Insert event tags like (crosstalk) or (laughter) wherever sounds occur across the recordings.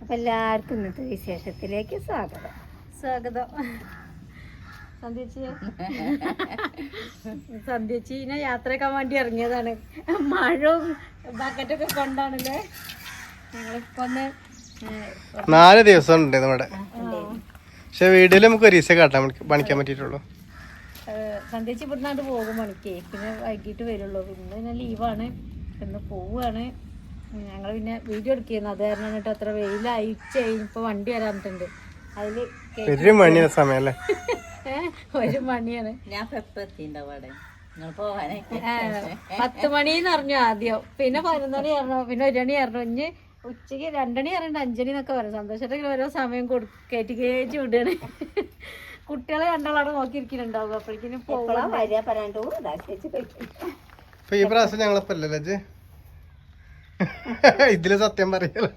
അപ്പൊ എല്ലാവർക്കും ഇന്നത്തെ വിശേഷത്തിലേക്ക് സ്വാഗതം. സ്വാഗതം. സന്ധ്യച്ചി. സന്ധ്യച്ചീനെ യാത്രയാക്കാൻ വേണ്ടി ഇറങ്ങിയതാണ്. മഴവും ബക്കറ്റൊക്കെ കൊണ്ടാണല്ലേ? ഞങ്ങളിപ്പോ ഒന്ന് നാല് ദിവസം ഉണ്ട് നമ്മുടെ പക്ഷെ വീഡിയോയിൽ നമുക്ക് ഒരു ദിവസം കാട്ടാൻ പണിക്കാൻ പറ്റിയിട്ടുള്ളൂ. സന്ധ്യച്ചി ഇവിടുന്നാണ്ട് പോകും പണിക്ക്. പിന്നെ വൈകിട്ട് വരുള്ളൂ. ഇന്ന് പിന്നെ ലീവാണ്. ഇന്ന് പോവുകയാണ് ഞങ്ങൾ പിന്നെ വീഡിയോ എടുക്കുന്നു അത് കാരണം കേട്ടോ അത്ര വെയിലായി. ഉച്ച കഴിഞ്ഞപ്പോൾ വണ്ടി വരാനിട്ടുണ്ട്. അതിൽ ഒരു മണിയാണ് ഞാൻ പത്ത് മണി എന്ന് പറഞ്ഞു ആദ്യം. പിന്നെ പതിനൊന്നണി മണി പറഞ്ഞു പിന്നെ ഒരു മണി പറഞ്ഞു ഇഞ്ഞ് ഉച്ചയ്ക്ക് രണ്ടണി പറഞ്ഞിട്ട് അഞ്ചണി എന്നൊക്കെ പറയും. സന്തോഷത്തിൽ ഓരോ സമയം കൊടു കയറ്റി കയറ്റി വിടുകയാണ് കുട്ടികളെ രണ്ടാളവിടെ നോക്കിയിരിക്കുന്നുണ്ടാവും അപ്പോഴേക്കും പോകണം അപ്പൊ ഈ പ്രാവശ്യം ഞങ്ങളിപ്പോ അല്ലേ ലജ് (laughs) ഇതിൽ സത്യം പറയല്ലോ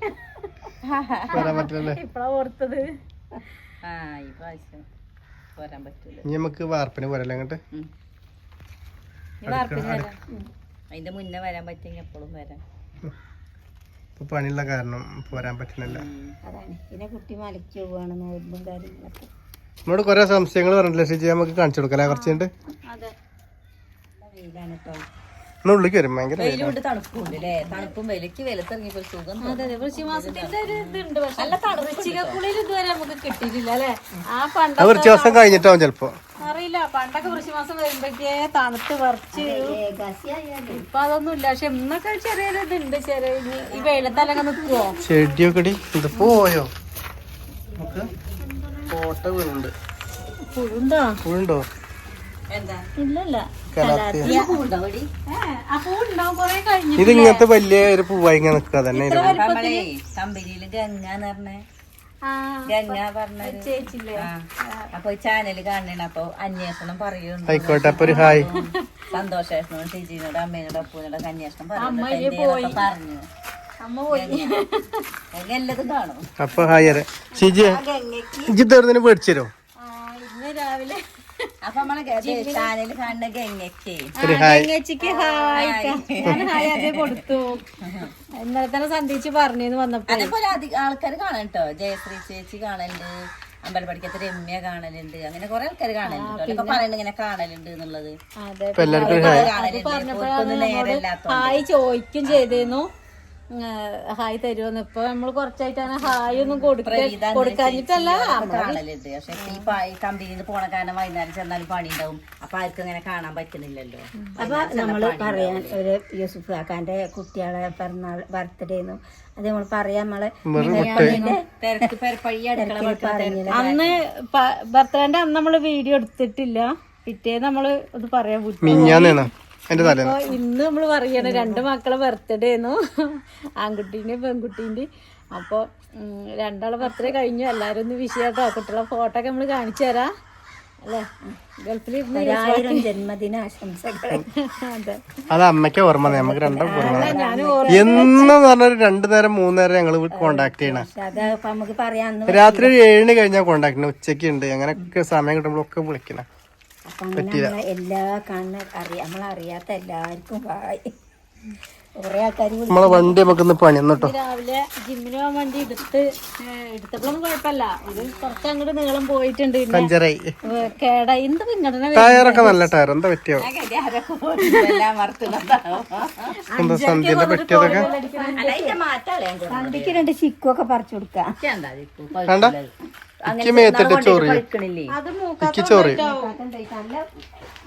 പറയാൻ പറ്റില്ലല്ലേ? ഇപ്പഴാ ഓർത്തത്. ആ ഈ പ്രാവശ്യം പോരാൻ പറ്റൂല. ഇനി നമുക്ക് വാർപ്പിന് പോരല്ലേ അങ്ങോട്ട്. അതിന്റെ മുന്നേ വരാൻ എപ്പോഴും വരാം. ഇപ്പൊ പണിയുള്ള കാരണം പോരാൻ പറ്റുന്നില്ല. അതാണ്. പിന്നെ കുട്ടി മലയ്ക്ക് പോവാണ് നോമ്പും കാര്യങ്ങളൊക്കെ. നമ്മളോട് കൊറേ സംശയങ്ങൾ പറഞ്ഞില്ലേ ശരി നമുക്ക് കാണിച്ചു കൊടുക്കല്ലേ കുറച്ചുണ്ട് അതെ. വെയിലാണ് കേട്ടോ ഉള്ളിക്ക് വരും ഭയങ്കര വെയിലാ. വെയിലുണ്ട് തണുപ്പുണ്ട് അല്ലേ തണുപ്പും വെയിലേക്ക് വിലത്തിറങ്ങിയപ്പോ ഒരു സുഖം തോന്നും. അതെ അതെ വൃശ്ചിമാസത്തിന്റെ ഒരു ഇതുണ്ട് പക്ഷെ വൃശ്ചികക്കുള്ളിൽ ഇതുവരെ നമുക്ക് കിട്ടിയിട്ടില്ല അല്ലെ? ആ പണ്ട ദിവസം കഴിഞ്ഞിട്ടാവും ചെലപ്പോ. അറിയില്ല പണ്ടൊക്കെ വൃശ്ചിമാസം വരുമ്പോഴേ തണുത്ത് പറിച്ച് ഇപ്പൊ അതൊന്നും ഇല്ല പക്ഷെ ഇന്നൊക്കെ ചെറിയൊരു ഇതുണ്ട് ചെറിയ ഈ- വെയിലത്തലങ്ങ് നിക്കുവോ? ചെടിയൊക്കെ ഇത് പോയോ? നമുക്ക് ഫോട്ടോ വീണുണ്ട്. പുഴുണ്ടോ? വീണ്ടോ ഇത് ഇങ്ങനത്തെ വലിയ ഒരു പൂവായി ഇങ്ങനെ നിക്കുക തന്നെ കമ്പനിയിൽ ഗംഗ എന്ന് പറഞ്ഞ. ഗംഗ ചേച്ചില്ലേ? ആ. അപ്പൊ ഈ ചാനൽ കാണണ അപ്പൊ അന്വേഷണം പറയുന്നുണ്ട് ആയിക്കോട്ടെ അപ്പൊ ഒരു ഹായ്. സന്തോഷേഷനോട് ടിജിനോട് അമ്മേനോട് അപ്പൂനോട് അന്വേഷണം പറഞ്ഞു. അമ്മ പോയി. ഗംഗ. എല്ലാതും കാണും. അപ്പൊ ഹായ് ഷിജി ഇജ്ജ് തീർന്നിന് ഇന്ന് രാവിലെ അപ്പൊ നമ്മളെ ചാനൽ കാണുന്ന ഗംഗയ്ക്ക് ഒരു ഹായ്. ഞാൻ ഹായ് അതേ കൊടുത്തു. ഇന്നലെ തന്നെ സന്ധിച്ച് പറഞ്ഞു വന്നപ്പോ അതേപോലെ അധികം ആൾക്കാർ കാണാൻ കേട്ടോ ജയശ്രീ ചേച്ചി കാണലുണ്ട്. അമ്പലപ്പടിക്കത്ത് രമ്യ കാണലുണ്ട്. അങ്ങനെ കുറെ ആൾക്കാർ കാണലുണ്ട് അവരൊക്കെ പറയുന്നുണ്ട് ഇങ്ങനെ കാണലുണ്ട് എന്നുള്ളത്. ഹായ്. ചോദിക്കും ചെയ്തിരുന്നു. ഹായ് തരുമെന്ന് ഇപ്പൊ നമ്മൾ കുറച്ചായിട്ടാണ് ഹായ് ഒന്നും കൊടുക്ക കൊടുക്കാഞ്ഞിട്ടല്ല പക്ഷെ ഈ കമ്പനിയിൽ നിന്ന് പോണ കാരണം വൈകുന്നേരം ചെന്നാലും പണി ഉണ്ടാവും അപ്പൊ ആർക്കും അങ്ങനെ കാണാൻ പറ്റുന്നില്ലല്ലോ. അപ്പൊ നമ്മൾ പറയാൻ ഒരു യൂസുഫ് കാക്കാന്റെ കുട്ടികളെ പിറന്നാൾ ബർത്ത്ഡേ അത് നമ്മൾ പറയാം നമ്മൾ അന്ന് ബർത്ത്ഡേന്റെ അന്ന് നമ്മൾ വീഡിയോ എടുത്തിട്ടില്ല. പിറ്റേ നമ്മൾ ഇത് പറയാൻ മിഞ്ഞാന്നേന്നാ എന്റെ തലേന്ന്. ഇന്ന് നമ്മൾ പറയണ രണ്ട് മക്കളെ ബർത്ത്ഡേ ആയിരുന്നു ആൺകുട്ടീന്റെ പെൺകുട്ടീന്റെ അപ്പൊ ഉം, രണ്ടാളെ ബർത്ത്ഡേ കഴിഞ്ഞു. എല്ലാരും ഒന്ന് വിഷയട്ടോ. കുട്ടികളെ ഫോട്ടോ ഒക്കെ നമ്മൾ കാണിച്ചു തരാം. അല്ലേ? ഗൾഫിൽ ആയിരം ജന്മദിന ആശംസകൾ അതെ. അത് അമ്മയ്ക്ക് ഓർമ്മ. നമുക്ക് രണ്ടും ഓർമ്മ എന്ന് പറഞ്ഞൊരു രണ്ടു നേരം മൂന്ന് നേരം ഞങ്ങൾ കോണ്ടാക്ട് ചെയ്യണ. രാത്രി ഒരു ഏഴിന് കഴിഞ്ഞാൽ കോണ്ടാക്ട് ചെയ്യണം. ഉച്ചയ്ക്ക് ഉണ്ട്. അങ്ങനെയൊക്കെ സമയം കിട്ടുമ്പോഴൊക്കെ വിളിക്കണ. അപ്പൊ അങ്ങനെ നമ്മളെ എല്ലാ കാണുന്ന അറിയാം നമ്മളറിയാത്ത എല്ലാവർക്കും വായി കുറെ ആൾക്കാർ നമ്മളെ വണ്ടി നമുക്കൊന്ന് പണിയെന്നു കേട്ടോ രാവിലെ ജിമ്മിന് പോകാൻ വണ്ടി എടുത്ത് ഏഹ്, എടുത്തപ്പോഴൊന്നും കുഴപ്പമില്ല. ഇത് കുറച്ച് അങ്ങോട്ട് നീളം പോയിട്ടുണ്ട് പിന്നെ. പഞ്ചറായി. ഏഹ്, കേടായി. എന്ത് ടയറൊക്കെ നല്ല ടയർ എന്താ പറ്റിയോ? എന്താ സന്ധ്യന്റെ പറ്റിയതൊക്കെ? സന്ധ്യക്ക് രണ്ട് ചിക്കുമൊക്കെ പറിച്ചു കൊടുക്കാം. കണ്ട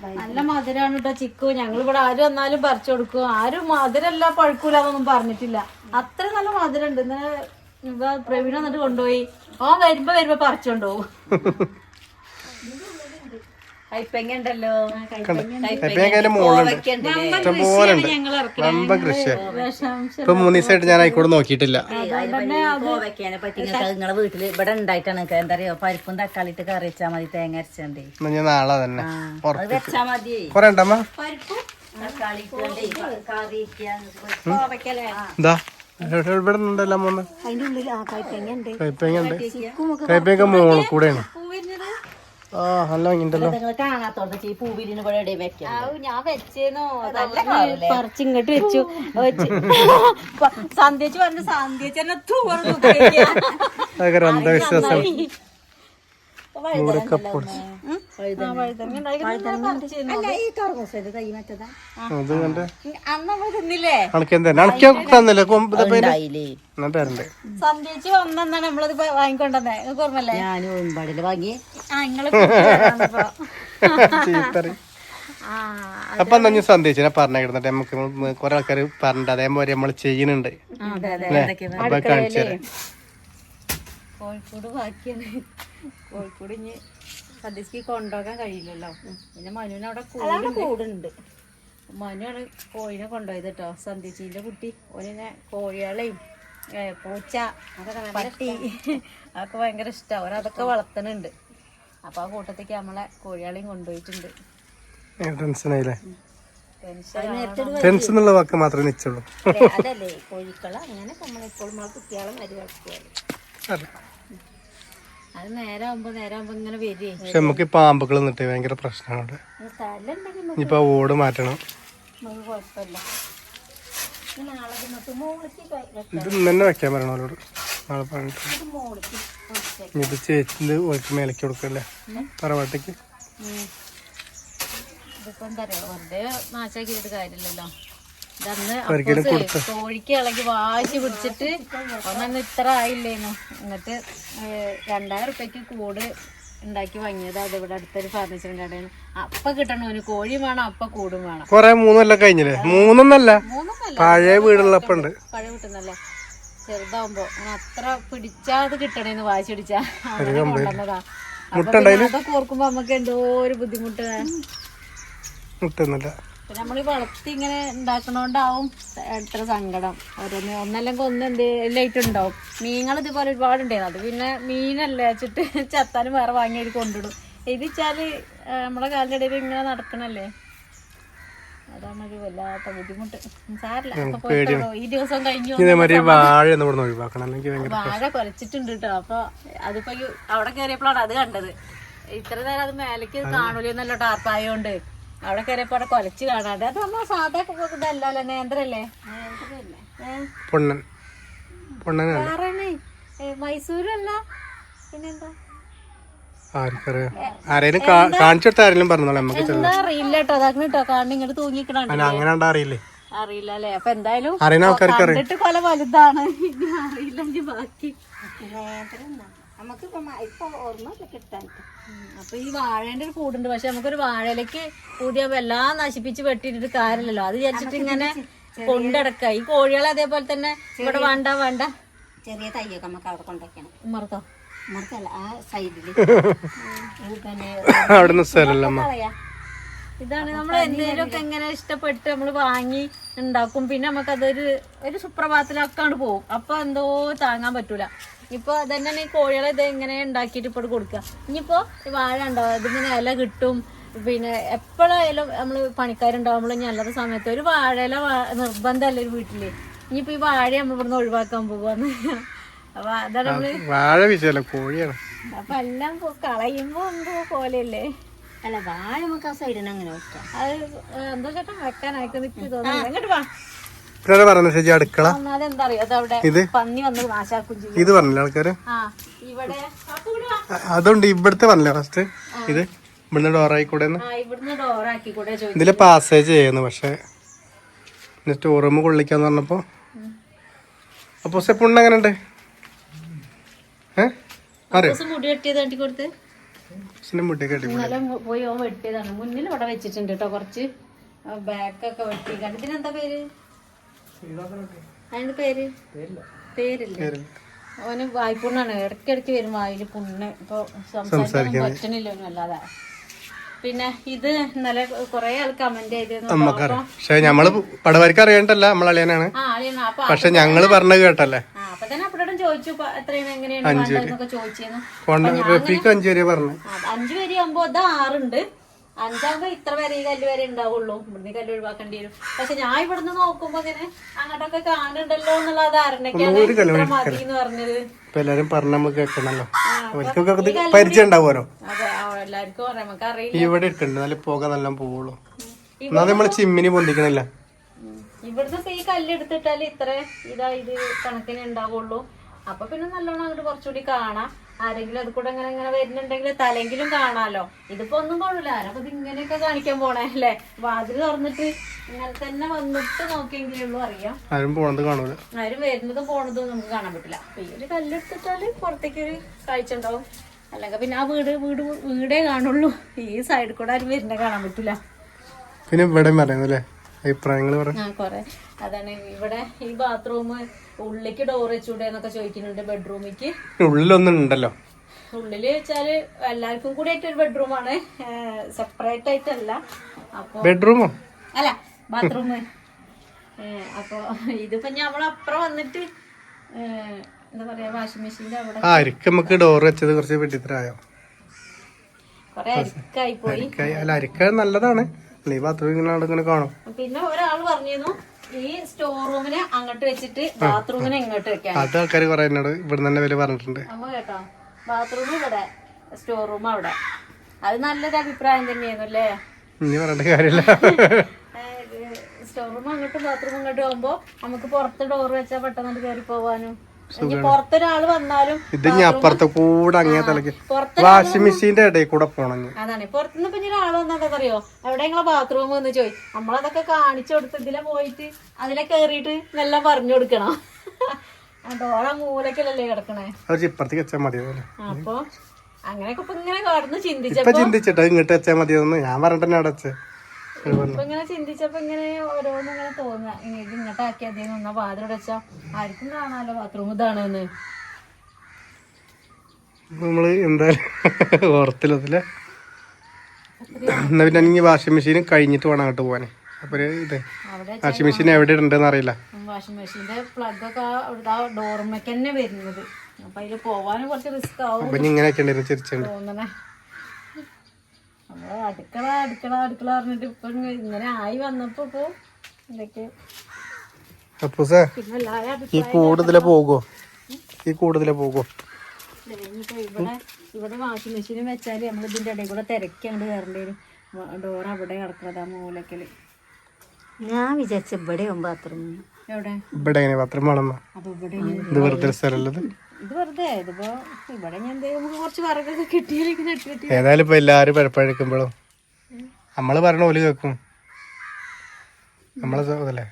നല്ല മധുരാണ് കേട്ടോ ചിക്കു. ഞങ്ങൾ ഇവിടെ ആര് വന്നാലും പറിച്ചു കൊടുക്കും. ആരും മധുരല്ല പഴുക്കൂലെന്നൊന്നും പറഞ്ഞിട്ടില്ല. അത്ര നല്ല മധുരം ഉണ്ട് ഇന്നലെ ഇവ പ്രവീണ വന്നിട്ട് കൊണ്ടുപോയി. ഓൻ വരുമ്പോ വരുമ്പോ പറിച്ചോണ്ടുപോകും (laughs) മുകളിലുണ്ട്. കൃഷി ഇപ്പൊ മൂന്ന് ദിവസമായിട്ട് ഞാൻ ആയിക്കോട് നോക്കിയിട്ടില്ല. കോവയ്ക്കാനെ പറ്റി നിങ്ങൾക്ക് നിങ്ങളെ വീട്ടിൽ ഇവിടെ ഉണ്ടായിട്ടാണ് നിങ്ങൾക്ക് എന്താ പറയാ പരിപ്പും തക്കാളി ഇട്ട് കറി വെച്ചാൽ മതി തേങ്ങ അരച്ചണ്ടേ. ഞാൻ നാളെ തന്നെ വെച്ചാ മതി. കൊറേ ഉണ്ടമ്മ തക്കാളി കറി ഇവിടെ ഉണ്ടല്ലോ കൈപ്പങ്ങ ഉണ്ട്. കൂടെയാണ്. ആ നല്ല ഭംഗിണ്ടല്ലോ നിങ്ങൾ കാണാത്തോണ്ട് ഈ പൂവിലിന് എവിടെ വെക്കാം ഞാൻ വെച്ചു. വെച്ച്. സന്ധ്യച്ച് പറഞ്ഞു സന്ധ്യച്ച് തന്നെ. അന്ധവിശ്വാസം. ഇവിടെയൊക്കെ പൊടിച്ച് അത് കണ്ടേ? തിന്നില്ലേ? എന്നാ തരണ്ട്? സന്ധ്യച്ച് വന്നാണ് നമ്മളത് ഇപ്പൊ വാങ്ങിക്കൊണ്ടേ നിങ്ങൾക്ക് ഓർമ്മല്ലേ ഞാൻ ഒമ്പാടിൽ വാങ്ങി. ചീത്തറി. അപ്പൊ എന്നാ ഞാൻ സന്ദേശിനെ പറഞ്ഞിരുന്നിട്ട് നമുക്ക് കൊറേ ആൾക്കാർ പറഞ്ഞിട്ട് അതേപോലെ നമ്മൾ ചെയ്യുന്നുണ്ട് കാണിച്ചു തരാം. കോഴിക്കോട് ബാക്കിയാണ്. കോഴിക്കോട് ഇനി സദ്യക്ക് കൊണ്ടുപോകാൻ കഴിയില്ലല്ലോ. പിന്നെ മനുവിന് അവിടെ കൂടുണ്ട്. മനുവാണ് കോഴിനെ കൊണ്ടുപോയത് കേട്ടോ സന്ധ്യച്ചീന്റെ കുട്ടി. ഓനെ കോഴികളെയും പൂച്ച പട്ടി അതൊക്കെ ഭയങ്കര ഇഷ്ടമാണ് ഓൻ അതൊക്കെ വളർത്തുന്നുണ്ട് അപ്പൊ ആ കൂട്ടത്തേക്ക് നമ്മളെ കോഴികളെയും കൊണ്ടുപോയിട്ടുണ്ട്. ടെൻഷൻ ടെൻഷൻ എന്നുള്ള വാക്ക് മാത്രമേ നിച്ചുള്ളൂ. അതല്ലേ. കോഴിക്കള അങ്ങനെ നമ്മളിപ്പോൾ നമ്മളെ കുട്ടികളെ മരി വളർത്തിയാൽ അത് ഇങ്ങനെ പക്ഷെ നമുക്ക് ഈ പാമ്പുകൾ നിന്നിട്ട് ഭയങ്കര പ്രശ്നമാണ് ഇനിയിപ്പോ ആ ഓട് മാറ്റണം. നമുക്ക് കുഴപ്പമില്ല. നാളെ മോളിക്ക് ഇത് ഇന്ന് തന്നെ വെക്കാൻ പറയണം അവരോട്. നാളെ പറഞ്ഞിട്ട്. മോളിക്ക് ഇത് ചേച്ചിന്റെ ഓൾക്ക് മേലേക്ക് കൊടുക്കല്ലേ? തറവാട്ടേക്ക്? ഇതിപ്പോ എന്താ പറയാ വെറുതെ നാശാക്കിയിട്ട് കാര്യമില്ലല്ലോ. കോഴിക്ക് ഇളകി വാശി പിടിച്ചിട്ട് ഒന്നന്ന് ഇത്ര ആയില്ലേനു. എന്നിട്ട് രണ്ടായിരം റുപ്യക്ക് കൂട് ഉണ്ടാക്കി വാങ്ങിയത് അത് ഇവിടെ അടുത്തൊരു ഫർണിച്ചർ കടയാണ് അപ്പൊ കിട്ടണോന് കോഴി വേണം അപ്പ കൂടും വേണം. കൊറേ മൂന്നല്ല കഴിഞ്ഞില്ലേ? മൂന്നൊന്നല്ല. പഴയ വീടുള്ളപ്പുണ്ട്. പഴയ കിട്ടുന്നല്ലേ ചെറുതാവുമ്പോ അത്ര പിടിച്ചാ അത് കിട്ടണേന്ന് വാശി പിടിച്ചാ. അങ്ങനെ കൊണ്ടുവന്നതാ. അപ്പൊ കോർക്കുമ്പോ അതൊക്കെ ഓർക്കുമ്പോ നമുക്ക് എന്തോ ഒരു ബുദ്ധിമുട്ട്. മുട്ടൊന്നുമില്ല പിന്നെ നമ്മൾ വളർത്തി ഇങ്ങനെ ഉണ്ടാക്കണോണ്ടാവും എത്ര സങ്കടം. ഓരോന്ന് ഒന്നല്ലെങ്കിൽ ഒന്ന് എന്തെങ്കിലും ഉണ്ടാവും മീനുകൾ ഇതുപോലെ ഒരുപാട് ഉണ്ടായിരുന്നു. അത് പിന്നെ മീനല്ലേ വെച്ചിട്ട് ചത്താനും വേറെ വാങ്ങി ഒരു കൊണ്ടിടും ഇത് വെച്ചാൽ ആ, നമ്മളെ കാലിന്റെ ഇടയിൽ ഇങ്ങനെ നടക്കണല്ലേ? അതാണൊരു വല്ലാത്ത ബുദ്ധിമുട്ട്. സാറില്ല ഈ ദിവസം കഴിഞ്ഞു വാഴ കൊലച്ചിട്ടുണ്ട് കേട്ടോ. അപ്പൊ അതിപ്പോ ഈ അവിടെ കയറിയപ്പോഴാണ് അത് കണ്ടത്. ഇത്ര നേരം അത് മേലേക്ക് കാണൂലെന്നല്ലോ ടാർപ്പായോണ്ട്. അവിടെ കയറിയപ്പോ അവിടെ കൊലച്ച് കാണാതെ. അത് നമ്മളെ സാധാ ഇതല്ലല്ലോ നേന്ത്രല്ലേ? പൊണ്ണൻ. പൊണ്ണനല്ല വേറെ മൈസൂരല്ല? പിന്നെന്താ? കാണിച്ചിട്ട് ആരെങ്കിലും പറഞ്ഞോളെ നമുക്ക് അറിയില്ല കേട്ടോ. അതാക്കണം കേട്ടോ കാരണം ഇങ്ങോട്ട് തൂങ്ങിക്കണ അതിന് അങ്ങനെ ഉണ്ടാ അറിയില്ലേ? അറിയില്ല അല്ലേ അപ്പൊ എന്തായാലും അറിയുന്ന ആൾക്കാർക്ക് അറിയാം. കൊല വലുതാണ്. ഇനി അറിയില്ലെങ്കിൽ ബാക്കി. നമുക്ക് ഇപ്പൊ ഓർമ്മ കിട്ടാൻ. അപ്പൊ ഈ വാഴേന്റെ ഒരു കൂടുണ്ട്. പക്ഷെ നമുക്കൊരു വാഴയിലേക്ക് പുതിയ എല്ലാം നശിപ്പിച്ച് വെട്ടിയിട്ടിട്ട് കാര്യമില്ലല്ലോ. അത് വിചാരിച്ചിട്ട് ഇങ്ങനെ കൊണ്ടടക്ക ഈ കോഴികളെ അതേപോലെ തന്നെ ഇവിടെ വേണ്ട വേണ്ട. ചെറിയ തയ്യൊക്കെ നമുക്ക് അവിടെ കൊണ്ടുവയ്ക്കണം ഉമ്മർക്കോ ഉമ്മർക്കല്ല ആ സൈഡിൽ (laughs) പിന്നെ കളയാ. ഇതാണ് നമ്മൾ എന്തെങ്കിലുമൊക്കെ എങ്ങനെ ഇഷ്ടപ്പെട്ട് നമ്മൾ വാങ്ങി ഉണ്ടാക്കും പിന്നെ നമുക്ക് അതൊരു ഒരു സുപ്രഭാതത്തിലൊക്കെ പോകും അപ്പൊ എന്തോ താങ്ങാൻ പറ്റൂല. ഇപ്പൊ അതന്നെ ഈ കോഴികളെ ഇത് എങ്ങനെ ഉണ്ടാക്കിയിട്ട് ഇപ്പോൾ കൊടുക്കുക ഇനിയിപ്പോ ഈ വാഴ ഉണ്ടാവും അതിങ്ങനെ ഇല കിട്ടും. പിന്നെ എപ്പോഴായാലും നമ്മൾ പണിക്കാരുണ്ടാവുമ്പോൾ ഇനി അല്ലാത്ത സമയത്ത് ഒരു വാഴയില ഇല നിർബന്ധമല്ല ഒരു വീട്ടിൽ. ഇനിയിപ്പോ ഈ വാഴ നമ്മൾ ഇവിടുന്ന് ഒഴിവാക്കാൻ പോവാന്ന്. അപ്പൊ അതാണ് നമ്മൾ വാഴ വിഷയല്ല കോഴിയാണ്. അപ്പൊ എല്ലാം കളയുമ്പോ എന്തോ പോലെയല്ലേ? അല്ല വാഴ നമുക്ക് ആ സൈഡിന് അങ്ങനെ വെക്കാം. അത് എന്തോ ചേട്ടാ? വെക്കാനായിട്ട് എനിക്ക് തോന്നുന്നു. എങ്ങോട്ട് വാ. പറഞ്ഞ ചേച്ചി അടുക്കള. ഇത്? ഇത്? പറഞ്ഞില്ല ആൾക്കാര്? അതുണ്ട് ഇവിടുത്തെ പറഞ്ഞില്ല ഫസ്റ്റ് ഇത്? ഇവിടുന്ന് ഡോറായി കൂടെ ആ ഇവിടുന്ന് ഡോറാക്കി കൂടെ ചോദിച്ചു. ഇതിൽ പാസേജ് ചെയ്യുന്നു പക്ഷെ സ്റ്റോർ റൂം കൊള്ളിക്കാന്ന് പറഞ്ഞപ്പോ. അപ്പൊ സെപ്പുണ്ട് അങ്ങനെ ഉണ്ട് ഏഹ് അറിയോ? ഇന്നലെ പോയി ഓൻ വെട്ടിയതാണ്. മുന്നിൽ ഇവിടെ വെച്ചിട്ടുണ്ട് കേട്ടോ കുറച്ച് ബാക്കൊക്കെ വെട്ടി കണ്ടതിന് എന്താ പേര്? അതിന്റെ പേര്? പേരില്ല. അവന് വായ്പുണ്ണാണ്. ഇടയ്ക്കിടയ്ക്ക് വരും വായിൽ പുണ്ണ്. ഇപ്പൊ സംസാരിക്കാൻ പറ്റണില്ല അല്ലാതെ. പിന്നെ ഇത് ഇന്നലെ കൊറേ ആൾ കമന്റ് ചെയ്ത് പക്ഷെ ഞമ്മൾ പടവരക്ക് അറിയണ്ടല്ല നമ്മളളിയനാണ്. ആ അപ്പൊ പക്ഷെ ഞങ്ങൾ പറഞ്ഞത് കേട്ടല്ലേ? ആ അപ്പൊ തന്നെ ചോദിച്ചു എത്രയാണ് എങ്ങനെയാണ് വേണ്ടതെന്നൊക്കെ ചോദിച്ചിരുന്നു കൊണ്ട് റഫീക്ക് അഞ്ചു വരെ പറഞ്ഞു. അഞ്ച് ആകുമ്പോ അത് ആറുണ്ട്. അഞ്ചാകുമ്പോ ഇത്ര വരെ ഈ കല്ല് വരെ ഉണ്ടാവുള്ളൂ. ഇവിടുന്ന് കല്ല് ഒഴിവാക്കേണ്ടി വരും. പക്ഷെ ഞാൻ ഇവിടുന്ന് നോക്കുമ്പോ ഇങ്ങനെ അങ്ങോട്ടൊക്കെ കാണുന്നുണ്ടല്ലോ എന്നുള്ള ധാരണക്കാണ് ഇത്ര മതി എന്ന് പറഞ്ഞത്. എല്ലാരും പറഞ്ഞ നമുക്ക് കേൾക്കണല്ലോ പരിചയം ഉണ്ടാവുമല്ലോ എല്ലാവർക്കും അറിയാം നമുക്ക് അറിയില്ല ഇവിടെ ഇട്ടുണ്ട് നല്ല പുക നല്ല പോവുള്ളൂ. എന്നാ നമ്മൾ ചിമ്മിനി പൊന്തിക്കണില്ല. ഇവിടുന്ന് ഈ കല്ല് എടുത്തിട്ടാൽ ഇത്ര ഇതാ ഇത് കണക്കിന് ഉണ്ടാവുള്ളൂ. അപ്പൊ പിന്നെ നല്ലോണം അങ്ങോട്ട് കുറച്ചുകൂടി കാണാം. ആരെങ്കിലും അത് കൂടെ അങ്ങനെ ഇങ്ങനെ വരുന്നുണ്ടെങ്കിൽ തലെങ്കിലും കാണാലോ. ഇതിപ്പോ ഒന്നും കൊള്ളില്ല ആരപ്പോ ഇത് ഇങ്ങനെയൊക്കെ കാണിക്കാൻ പോണേ അല്ലേ? വാതിൽ തുറന്നിട്ട് ഇങ്ങനെ തന്നെ വന്നിട്ട് നോക്കിയെങ്കിലേ ഉള്ളൂ അറിയാം. ആരും പോണത് കാണൂല. ആരും വരുന്നതും പോണതും നമുക്ക് കാണാൻ പറ്റില്ല. അപ്പൊ ഈ ഒരു കല്ലെടുത്തിട്ടാൽ പുറത്തേക്ക് ഒരു കാഴ്ച ഉണ്ടാവും. അല്ലെങ്കിൽ പിന്നെ ആ വീട് വീട് വീടേ കാണുള്ളൂ. ഈ സൈഡിൽ കൂടെ ആരും വരുന്ന കാണാൻ പറ്റില്ല. പിന്നെ ഇവിടെ പറയുന്നു അല്ലേ അഭിപ്രായങ്ങൾ കൊറേ. അതാണ് ഇവിടെ ഈ ബാത്റൂം ഉള്ളിക്ക് ഡോർ വെച്ചൂടെ എന്നൊക്കെ ചോദിക്കുന്നുണ്ട് ബെഡ്റൂമിക്ക് ഉള്ളിലൊന്നും ഉണ്ടല്ലോ ഉള്ളിൽ വെച്ചാൽ എല്ലാവർക്കും കൂടി ആയിട്ട് ഒരു ബെഡ്റൂമാണ് സെപ്പറേറ്റ് ആയിട്ടല്ല. അപ്പൊ ബെഡ്റൂമോ അല്ല ബാത്റൂം അപ്പൊ ഇതിപ്പോ ഞമ്മളപ്പുറം വന്നിട്ട് എന്താ പറയാ വാഷിംഗ് മെഷീന്റെ അവിടെ ആ അരിക്ക് നമുക്ക് ഡോർ വെച്ചത് കുറച്ച് വെട്ടിത്തരായോ കൊറേ അരിക്കായി. പോയി അല്ല അരിക്ക നല്ലതാണ്. ഈ ബാത്റൂം ഇങ്ങനെ കാണും. പിന്നെ ഒരാൾ പറഞ്ഞിരുന്നു ഈ സ്റ്റോർ റൂമിനെ അങ്ങോട്ട് വെച്ചിട്ട് ബാത്റൂമിനെ ഇങ്ങോട്ട് വെക്കാൻ. അത് ആൾക്കാർ കുറെ എന്നോട് ഇവിടെ തന്നെ പറഞ്ഞിട്ടുണ്ട്. അമ്മ കേട്ടോ ബാത്റൂം ഇവിടെ സ്റ്റോർ റൂം അവിടെ. അത് നല്ലൊരു അഭിപ്രായം തന്നെയായിരുന്നു അല്ലേ? ഇനി പറയേണ്ട കാര്യമില്ല. (laughs) സ്റ്റോർ റൂം അങ്ങോട്ടും ബാത്റൂം ഇങ്ങോട്ടും ആകുമ്പോ നമുക്ക് പുറത്ത് ഡോർ വെച്ചാൽ പെട്ടെന്ന് കയറി പോവാനും. പുറത്തൊരാൾ വന്നാലും ഇത് അപ്പുറത്തെ കൂടെ അങ്ങേ തലക്ക് വാഷിംഗ് മെഷീന്റെ ഇടയിൽ കൂടെ പോണം അതാണ്. പുറത്തുനിന്ന് പിന്നെ ഒരാൾ അറിയോ എവിടെ നിങ്ങളെ ബാത്റൂം എന്ന് ചോയി. നമ്മളതൊക്കെ കാണിച്ചു കൊടുത്ത് ഇതിലെ പോയിട്ട് അതിലെ കേറിയിട്ട് എല്ലാം പറഞ്ഞു കൊടുക്കണം. മൂലക്കല്ലേ കിടക്കണേ. അത് ഇപ്പുറത്തേക്ക് വെച്ചാൽ മതി അപ്പൊ അങ്ങനെയൊക്കെ ഇപ്പൊ ഇങ്ങനെ കടന്ന് ചിന്തിച്ചിട്ട് ഇങ്ങോട്ട് വെച്ചാൽ മതിയെന്ന് ഞാൻ പറഞ്ഞിട്ട് തന്നെ അവിടെ വെച്ച്. ഇപ്പൊ ഇങ്ങനെ ചിന്തിച്ചപ്പോ ഇങ്ങനെ ഓരോന്നും ഇങ്ങനെ തോന്നുക. ഇത് ഇങ്ങോട്ട് ആക്കിയാൽ മതി എന്നാ പാത്രം വെച്ചാ ആർക്കും കാണാലോ ബാത്റൂം ഇതാണെന്ന്. നമ്മൾ എന്തായാലും ഓർത്തില്ലത്തില്ല എന്നാ പിന്നെ എനിക്ക് വാഷിംഗ് മെഷീൻ കഴിഞ്ഞിട്ട് വേണം അങ്ങോട്ട് പോവാന്. അപ്പൊ ഇത് വാഷിംഗ് മെഷീൻ എവിടെ ഉണ്ടെന്ന് അറിയില്ല. വാഷിംഗ് മെഷീന്റെ പ്ലഗ് ഒക്കെ അവിടുത്തെ ആ ഡോർമയ്ക്ക് തന്നെ വരുന്നത്. അപ്പൊ അതിൽ പോവാനും കുറച്ച് റിസ്ക് ആവും. ഇങ്ങനെയൊക്കെ ഉണ്ടായിരുന്നു ചിരിച്ചുണ്ട്. തോന്നണേ. നമ്മൾ അടുക്കള അടുക്കള അടുക്കള പറഞ്ഞിട്ട് ഇപ്പൊ ഇങ്ങനെ ആയി വന്നപ്പോ ഇപ്പൊ ഇതൊക്കെ അപ്പൂസേ ഈ കൂടുതലെ പോകുമോ ഈ കൂടുതലെ പോകുമോ ഇവിടെ ഇവിടെ വാഷിംഗ് മെഷീനും വെച്ചാൽ നമ്മൾ ഇതിന്റെ ഇടയിൽ കൂടെ തിരക്കി അങ്ങോട്ട് കയറേണ്ടി വരും. ഡോർ അവിടെ കിടക്കണത് ആ മൂലക്കൽ. ഞാൻ വിചാരിച്ച ഇവിടെ ബാത്റൂം എവിടെ? ഇവിടെ എങ്ങനെ പത്രം വേണം അപ്പൊ ഇവിടെ ഇത് വെറുതെ സ്ഥലമുള്ളത് ഇത് വെറുതെ ഇതിപ്പോ ഇവിടെ ഞാൻ നമുക്ക് കുറച്ച് വറകൊക്കെ കിട്ടിയാലേക്ക് നെട്ട് കിട്ടി ഏതായാലും ഇപ്പൊ എല്ലാരും പഴപ്പഴക്കുമ്പോഴും നമ്മൾ പറഞ്ഞ പോലെ കേൾക്കും നമ്മളെ അതല്ലേ?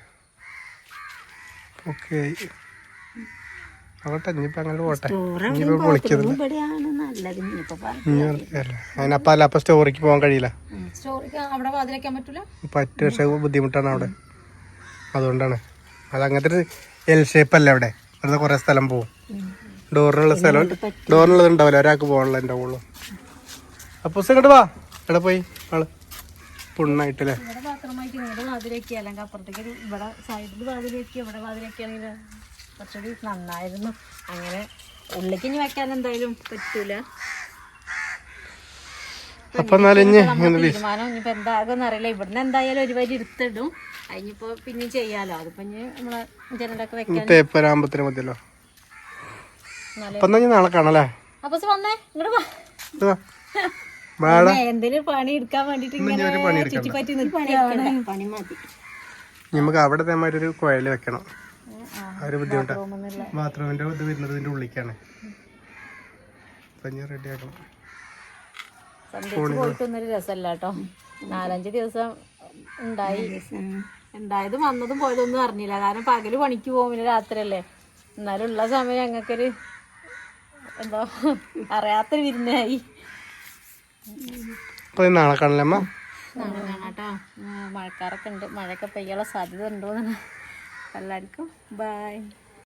ഓക്കെ. ആവട്ടെ ഇനിയിപ്പോ അങ്ങനെ പോട്ടെ. ഇനിയിപ്പോ വിളിക്കുന്നത് ഇവിടെയാണ് നല്ലത് ഇനിയിപ്പോ പറ- ഇനി വെറുതെ അതിനപ്പം അല്ല അപ്പൊ സ്റ്റോറിക്ക് പോകാൻ കഴിയില്ല. സ്റ്റോറിക്ക് അവിടെ വാതിലക്കാൻ പറ്റൂല? പറ്റ പക്ഷേ ബുദ്ധിമുട്ടാണ് അവിടെ. അതുകൊണ്ടാണ്. അത് അങ്ങനത്തെ ഒരു എൽ ഷേപ്പ് അല്ല അവിടെ? വെറുതെ കുറെ സ്ഥലം പോവും. ഡോറിനുള്ള സ്ഥലം. ഡോറിനുള്ളത് ഉണ്ടാവില്ല. ഒരാൾക്ക് പോകാനുള്ള ഉണ്ടാവുള്ളൂ അപ്പൊ ഇങ്ങോട്ട് വാ. എവിടെ പോയി ആൾ. പുണ്ണായിട്ടല്ലേ? ഇവിടെ ഇവിടെ ഇവിടെ കുറച്ചുകൂടി നന്നായിരുന്നു. അങ്ങനെ ഉള്ളിലേക്ക് ഇനി വെക്കാൻ എന്തായാലും പറ്റൂല. അപ്പൊ എന്നാലും ഇനി നമ്മൾ തീരുമാനം ഇനിയിപ്പോ എന്താകുമെന്ന് അറിയില്ല ഇവിടുന്ന് എന്തായാലും ഒരു വരി എടുത്തിടും. അതിനിപ്പോ പിന്നെ ചെയ്യാലോ. അതിപ്പോ നമ്മളെ ജനലൊക്കെ വെക്കാൻ പേപ്പർ മതിയല്ലോ. അപ്പൊ എന്നാ ഇനി നാളെ കാണാല്ലേ അപ്പൊ വന്നേ. ഇങ്ങോട്ട് എന്തെങ്കിലും പണി എടുക്കാൻ വേണ്ടിട്ട് നമുക്ക് അവിടെ തേമാതിരി ഒരു കുഴൽ വെക്കണം. ഒരു ബുദ്ധിമുട്ട്. ബാത്റൂമിന്റെ ഇത് വരുന്നതിന്റെ ഉള്ളിക്കാണ് ഞാൻ റെഡി ആക്കണം രസമല്ല കേട്ടോ. നാലഞ്ച് ദിവസം ഉണ്ടായി. ഉണ്ടായതും വന്നതും പോയതൊന്നും അറിഞ്ഞില്ല. കാരണം പകൽ പണിക്ക് പോകുന്ന രാത്രി രാത്രിയല്ലേ. എന്നാലും ഉള്ള സമയം ഞങ്ങൾക്കൊരു എന്താ അറിയാത്തൊരു വിരുന്നായി. നാളെ കാണാം അമ്മ? നാളെ കാണാട്ടോ. മഴക്കാരൊക്കെ ഉണ്ട്. മഴയൊക്കെ പെയ്യാനുള്ള സാധ്യത ഉണ്ടോ എന്നാണ് എല്ലാവർക്കും ബൈ.